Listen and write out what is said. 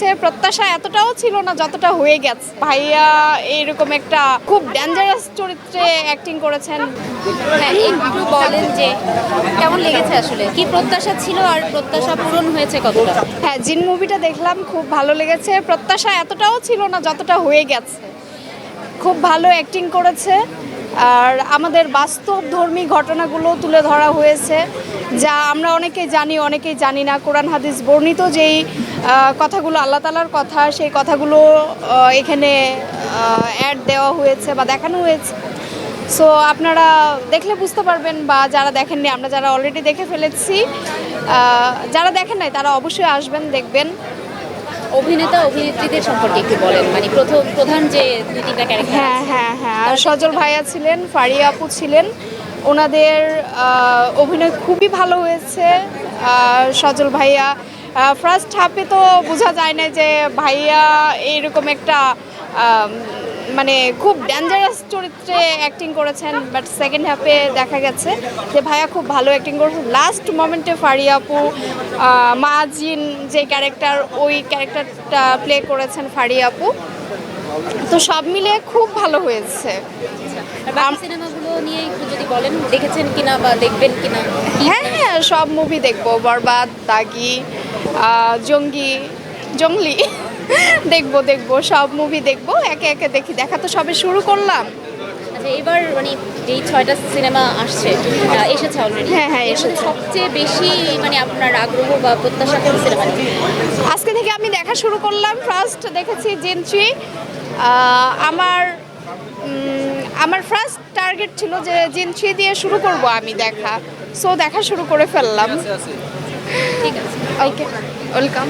লেগেছে প্রত্যাশা এতটাও ছিল না যতটা হয়ে গেছে। ভাইয়া এইরকম একটা খুব ডেঞ্জারাস চরিত্রে অ্যাক্টিং করেছেন। হ্যাঁ একটু বলেন যে কেমন লেগেছে আসলে? কি প্রত্যাশা ছিল আর প্রত্যাশা পূরণ হয়েছে কতটা? হ্যাঁ জিন মুভিটা দেখলাম খুব ভালো লেগেছে। প্রত্যাশা এতটাও ছিল না যতটা হয়ে গেছে। খুব ভালো অ্যাক্টিং করেছে। আর আমাদের বাস্তব ধর্মী ঘটনাগুলো তুলে ধরা হয়েছে, যা আমরা অনেকেই জানি অনেকেই জানি না। কোরআন, হাদিস বর্ণিত যেই কথাগুলো আল্লাহ তালার কথা, সেই কথাগুলো এখানে অ্যাড দেওয়া হয়েছে বা দেখানো হয়েছে। সো আপনারা দেখলে বুঝতে পারবেন বা যারা দেখেননি, আমরা যারা অলরেডি দেখে ফেলেছি যারা দেখেন নাই, তারা অবশ্যই আসবেন, দেখবেন। অভিনেতা অভিনেত্রীদের সম্পর্কে একটু বলেন। মানে প্রথম প্রধান যে দুই তিনটা ক্যারেক্টার হ্যাঁ হ্যাঁ হ্যাঁ। আর সজল ভাইয়া ছিলেন ফারিয়া আপু ছিলেন। ওনাদের অভিনয় খুবই ভালো হয়েছে। আর সজল ভাইয়া ফার্স্ট হাফে তো বোঝা যায় না যে ভাইয়া এইরকম একটা মানে খুব ডেঞ্জারাস চরিত্রে অ্যাক্টিং করেছেন বাট সেকেন্ড হাফে দেখা গেছে যে ভাইয়া খুব ভালো অ্যাক্টিং করেছেন। লাস্ট মোমেন্টে ফারিয়া আপু আহ, মা জিন যে ক্যারেক্টার ওই ক্যারেক্টারটা প্লে করেছেন ফারিয়া আপু। তো সব মিলে খুব ভালো হয়েছে। সিনেমাগুলো নিয়ে যদি বলেন দেখেছেন কিনা বা দেখবেন কিনা? হ্যাঁ হ্যাঁ সব মুভি দেখব। বরবাদ দাগি জঙ্গি জঙ্গলি। দেখব দেখব সব মুভি দেখব একে একে দেখি। দেখা তো সবে শুরু করলাম। আচ্ছা এবার মানে যেই ছয়টা সিনেমা আসছে এসেছে অলরেডি হ্যাঁ, হ্যাঁ, এসেছে। সবচেয়ে বেশি মানে আপনার আগ্রহ বা প্রত্যাশা কোন সিনেমা আজকে থেকে আমি দেখা শুরু করলাম। ফার্স্ট দেখেছি জেন্ট্রি আমার আমার ফার্স্ট টার্গেট ছিল যে জেন্ট্রি দিয়ে শুরু করব আমি দেখা। সো দেখা শুরু করে ফেললাম। ঠিক আছে। Okay welcome